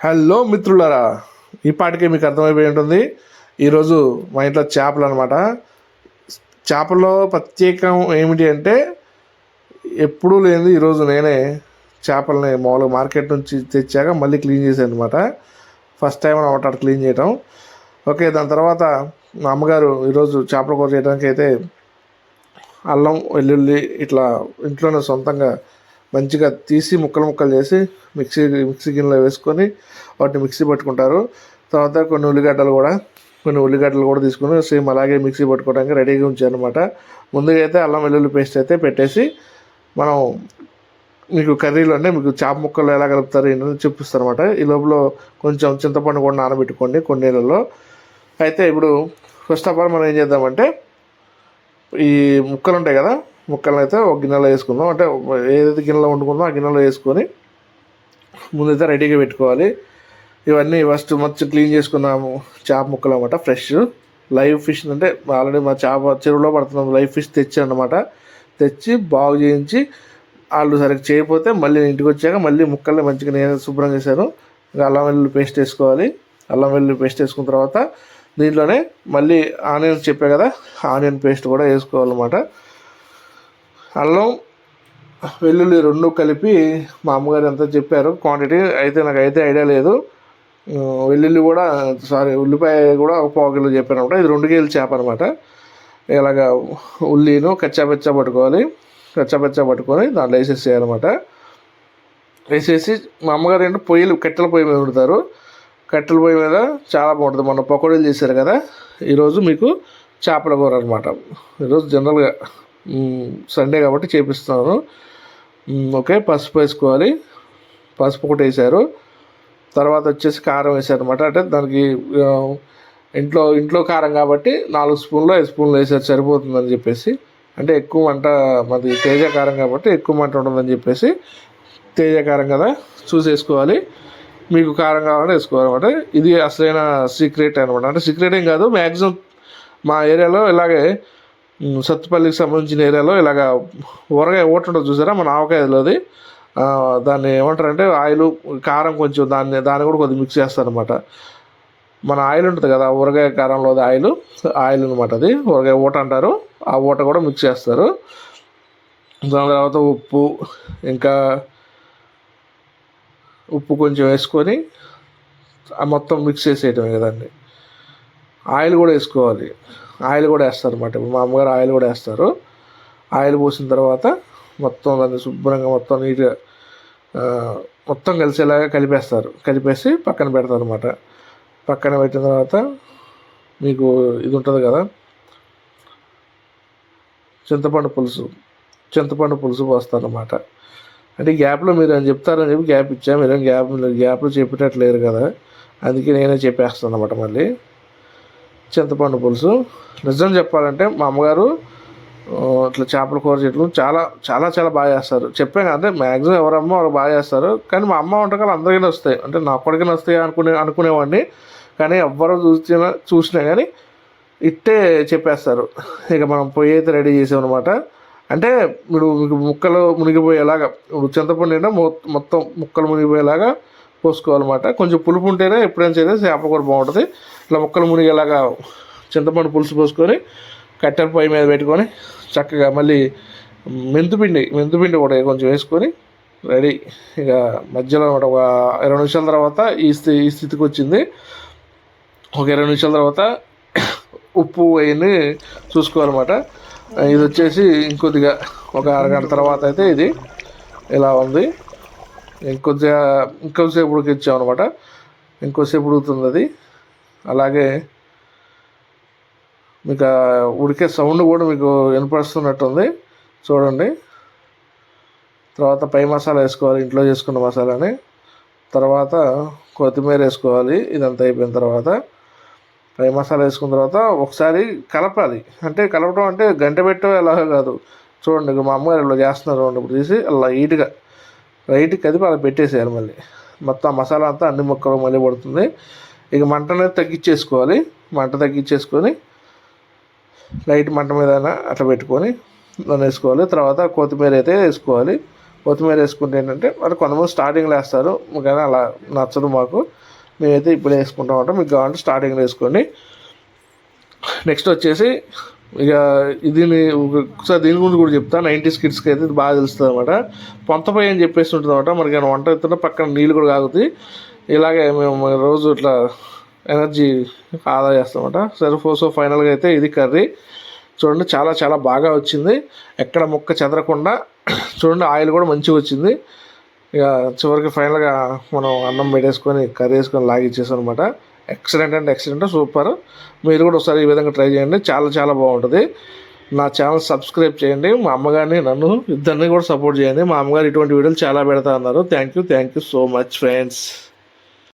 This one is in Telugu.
హలో మిత్రులారా ఈ పాటికే మీకు అర్థమైపోయి ఉంటుంది. ఈరోజు మా ఇంట్లో చేపలు అనమాట చేపల్లో ప్రత్యేకం ఏమిటి అంటే ఎప్పుడూ లేనిది ఈరోజు నేనే చేపలని మామూలుగా మార్కెట్ నుంచి తెచ్చాక మళ్ళీ క్లీన్ చేశాను అనమాట ఫస్ట్ టైం అనమాట క్లీన్ చేయటం. ఓకే దాని తర్వాత మా అమ్మగారు ఈరోజు చేపల కూర చేయడానికి అయితే అల్లం వెల్లుల్లి ఇట్లా ఇంట్లోనే సొంతంగా మంచిగా తీసి ముక్కలు ముక్కలు చేసి మిక్సీ మిక్సీ గిన్నెలో వేసుకొని వాటిని మిక్సీ పట్టుకుంటారు. తర్వాత కొన్ని ఉల్లిగడ్డలు కూడా కొన్ని ఉల్లిగడ్డలు కూడా తీసుకుని సేమ్ అలాగే మిక్సీ పట్టుకోవడానికి రెడీగా ఉంచానమాట అనమాట ముందుగా అయితే అల్లం వెల్లుల్లి పేస్ట్ అయితే పెట్టేసి మనం మీకు కర్రీలో అంటే మీకు చేప ముక్కలు ఎలా కలుపుతారు ఏంటని చూపిస్తారు అనమాట ఈ లోపల కొంచెం చింతపండు కూడా నానబెట్టుకోండి కొన్ని నీళ్ళల్లో. అయితే ఇప్పుడు ఫస్ట్ ఆఫ్ ఆల్ మనం ఏం చేద్దామంటే ఈ ముక్కలు ఉంటాయి కదా ముక్కలను అయితే ఒక గిన్నెలో వేసుకుందాం. అంటే ఏదైతే గిన్నెలో వండుకుందాం ఆ గిన్నెలో వేసుకొని ముందైతే రెడీగా పెట్టుకోవాలి. ఇవన్నీ ఫస్ట్ మంచి క్లీన్ చేసుకున్నాము. చేప ముక్కలు అనమాట ఫ్రెష్ లైవ్ ఫిష్ అంటే ఆల్రెడీ మా చేప చెరువులో పడుతున్నాం. లైవ్ ఫిష్ తెచ్చానమాట తెచ్చి బాగు చేయించి వాళ్ళు సరిగ్గా చేయకపోతే మళ్ళీ ఇంటికి వచ్చాక మళ్ళీ ముక్కల్ని మంచిగా నేను శుభ్రం చేశాను. ఇంకా అల్లం వెల్లుల్లి పేస్ట్ వేసుకోవాలి. అల్లం వెల్లుల్లి పేస్ట్ వేసుకున్న తర్వాత దీంట్లోనే మళ్ళీ ఆనియన్ చెప్పా కదా ఆనియన్ పేస్ట్ కూడా వేసుకోవాలన్నమాట. అల్లం వెల్లుల్లి రెండు కలిపి మా అమ్మగారు ఎంత చెప్పారు క్వాంటిటీ అయితే నాకు అయితే ఐడియా లేదు. వెల్లుల్లి కూడా సారీ ఉల్లిపాయ కూడా ఒక పావు కిలో చెప్పాను అనమాట ఇది రెండు కేజీలు చేప అనమాట. ఇలాగ ఉల్లిను కచ్చాపెచ్చా పట్టుకోవాలి. కచ్చాపెచ్చా పట్టుకొని దాంట్లో వేసేసేయాలన్నమాట. వేసేసి మా అమ్మగారు ఏంటంటే పొయ్యిలు కట్టెల పొయ్యి మీద వండుతారు. కట్టెల పొయ్యి మీద చాలా బాగుంటుంది. మొన్న పకోడీలు చేశారు కదా. ఈరోజు మీకు చేపల కూర అనమాట. ఈరోజు జనరల్గా సండే కాబట్టి చేపిస్తున్నాను ఓకే పసుపు వేసుకోవాలి. పసుపు ఒకటి వేసారు తర్వాత వచ్చేసి కారం వేసారు అనమాట అంటే దానికి ఇంట్లో ఇంట్లో కారం కాబట్టి నాలుగు స్పూన్లు ఐదు స్పూన్లు వేసారు సరిపోతుందని చెప్పేసి. అంటే ఎక్కువ మంట మాది తేజ కారం కాబట్టి ఎక్కువ మంట ఉంటుందని చెప్పేసి తేజ కారం కదా చూసేసుకోవాలి. మీకు కారం కావాలంటే వేసుకోవాలన్నమాట. ఇది అసలైన సీక్రెట్ అనమాట అంటే సీక్రెట్ ఏం కాదు మ్యాక్సిమం మా ఏరియాలో ఇలాగే సత్తుపల్లికి సంబంధించిన ఏరియాలో ఇలాగ ఊరగాయ ఓట ఉంటుంది చూసారా? మన ఆవకాయలోది. ఆ, దాన్ని ఏమంటారంటే ఆయిల్ కారం కొంచెం దాన్ని దాన్ని కూడా కొద్దిగా మిక్స్ చేస్తారనమాట మన ఆయిల్ ఉంటుంది కదా ఊరగాయ కారంలో ఆయిల్ ఆయిల్ అనమాట అది. ఊరగాయ ఊట అంటారు. ఆ ఊట కూడా మిక్స్ చేస్తారు. దాని తర్వాత ఉప్పు ఇంకా ఉప్పు కొంచెం వేసుకొని మొత్తం మిక్స్ చేసేయటమే కదండి ఆయిల్ కూడా వేసుకోవాలి. ఆయిల్ కూడా వేస్తారు అనమాట మా అమ్మగారు ఆయిల్ కూడా వేస్తారు. ఆయిల్ పోసిన తర్వాత మొత్తం దాన్ని శుభ్రంగా మొత్తం నీట్గా మొత్తం కలిసేలాగా కలిపేస్తారు. కలిపేసి పక్కన పెడతారు అనమాట పక్కన పెట్టిన తర్వాత మీకు ఇది ఉంటుంది కదా? చింతపండు పులుసు. చింతపండు పులుసు పోస్తారన్నమాట అంటే గ్యాప్లో మీరు అని చెప్తారని చెప్పి గ్యాప్ ఇచ్చాము మీరు గ్యాప్ గ్యాప్లో చెప్పేటట్లేరు కదా. అందుకే నేనే చెప్పేస్తాను అనమాట మళ్ళీ. చింతపండు పులుసు. నిజం చెప్పాలంటే మా అమ్మగారు ఇట్లా చేపల కూర చెట్లు చాలా చాలా చాలా బాగా చేస్తారు. చెప్పాను అంటే మ్యాక్సిమం ఎవరమ్మో వాళ్ళు బాగా చేస్తారు. కానీ మా అమ్మ వంటకాలు అందరికీ వస్తాయి అంటే నా కొడుకుని వస్తాయి అనుకునే అనుకునేవాడిని. కానీ ఎవ్వరు చూసినా చూసినా కానీ ఇట్టే చెప్పేస్తారు. ఇక మనం పొయ్యి అయితే రెడీ చేసామన్నమాట అంటే ఇప్పుడు మీకు ముక్కలు మునిగిపోయేలాగా ఇప్పుడు చింతపండు అయినా మొత్తం ముక్కలు మునిగిపోయేలాగా పోసుకోవాలన్నమాట. కొంచెం పులుపు ఉంటేనే ఎప్పుడైనా సరే చేప కూర బాగుంటుంది. ఇట్లా ముక్కలు మునిగేలాగా చింతపండు పులుసు పోసుకొని కట్టెల పొయ్యి మీద పెట్టుకొని చక్కగా మళ్ళీ మెంతుపిండి మెంతుపిండి కూడా కొంచెం వేసుకొని రెడీ. ఇక మధ్యలో ఒక ఇరవై నిమిషాల తర్వాత ఈ స్థితి ఈ స్థితికి వచ్చింది. ఒక ఇరవై నిమిషాల తర్వాత ఉప్పు అవన్నీ చూసుకోవాలన్నమాట. ఇది వచ్చేసి ఇంకొద్దిగా ఒక అరగంట తర్వాత అయితే ఇది ఇలా ఉంది. ఇంకొద్దిగా ఇంకోసేపు ఉడికిచ్చాం అనమాట ఇంకోసేపు ఉడుకుతుంది అది అలాగే మీకు ఉడికే సౌండ్ కూడా మీకు వినపడుతున్నట్టుంది చూడండి. తర్వాత పై మసాలా వేసుకోవాలి ఇంట్లో చేసుకున్న మసాలాని. తర్వాత కొత్తిమీర వేసుకోవాలి ఇదంతా అయిపోయిన తర్వాత. పై మసాలా వేసుకున్న తర్వాత ఒకసారి కలపాలి. అంటే కలపడం అంటే గంట పెట్టడం ఎలాగో కాదు. చూడండి మా అమ్మగారు ఇలా చేస్తున్నారు ఇప్పుడు తీసి అలా లైట్గా. రైట్ కదిపి అలా పెట్టేసేయాలి మళ్ళీ. మొత్తం మసాలా అంతా అన్ని ముక్కలు మళ్ళీ పడుతుంది. ఇక మంట అనేది తగ్గించేసుకోవాలి. మంట తగ్గించేసుకొని లైట్ మంట మీద అట్లా పెట్టుకొని దాన్ని వేసుకోవాలి. తర్వాత కొత్తిమీర అయితే వేసుకోవాలి. కొత్తిమీర వేసుకుంటే ఏంటంటే మరి కొంతమంది స్టార్టింగ్లో వేస్తారు. కానీ అలా నచ్చదు మాకు. మేమైతే ఇప్పుడు వేసుకుంటాం ఉంటాం మీకు కావాలంటే స్టార్టింగ్లో వేసుకోండి. నెక్స్ట్ వచ్చేసి ఇక ఇది ఒకసారి దీని గురించి కూడా చెప్తా. నైంటీస్ కిడ్స్కి అయితే ఇది బాగా తెలుస్తుంది అనమాట పొంతపై అని చెప్పేసి ఉంటుంది అనమాట మనకి ఏమైనా వంట ఎత్తున్నా పక్కన నీళ్ళు కూడా కాగుతాయి ఇలాగే మేము రోజు ఇట్లా ఎనర్జీ ఆదా చేస్తామట సరే సో ఫైనల్గా అయితే ఇది కర్రీ. చూడండి చాలా చాలా బాగా వచ్చింది. ఎక్కడ ముక్క చెదరకుండా చూడండి ఆయిల్ కూడా మంచిగా వచ్చింది. ఇక చివరికి ఫైనల్గా మనం అన్నం పెట్టేసుకొని కర్రీ వేసుకొని లాగిచ్చేసాం అనమాట ఎక్సలెంట్ అండ్ ఎక్సలెంట్ సూపర్. మీరు కూడా ఒకసారి ఈ విధంగా ట్రై చేయండి. చాలా చాలా బాగుంటుంది. నా ఛానల్ సబ్స్క్రైబ్ చేయండి. మా అమ్మగారిని నన్ను ఇద్దరిని కూడా సపోర్ట్ చేయండి. మా అమ్మగారు ఇటువంటి వీడియోలు చాలా పెడతా అన్నారు. Thank you thank you so much friends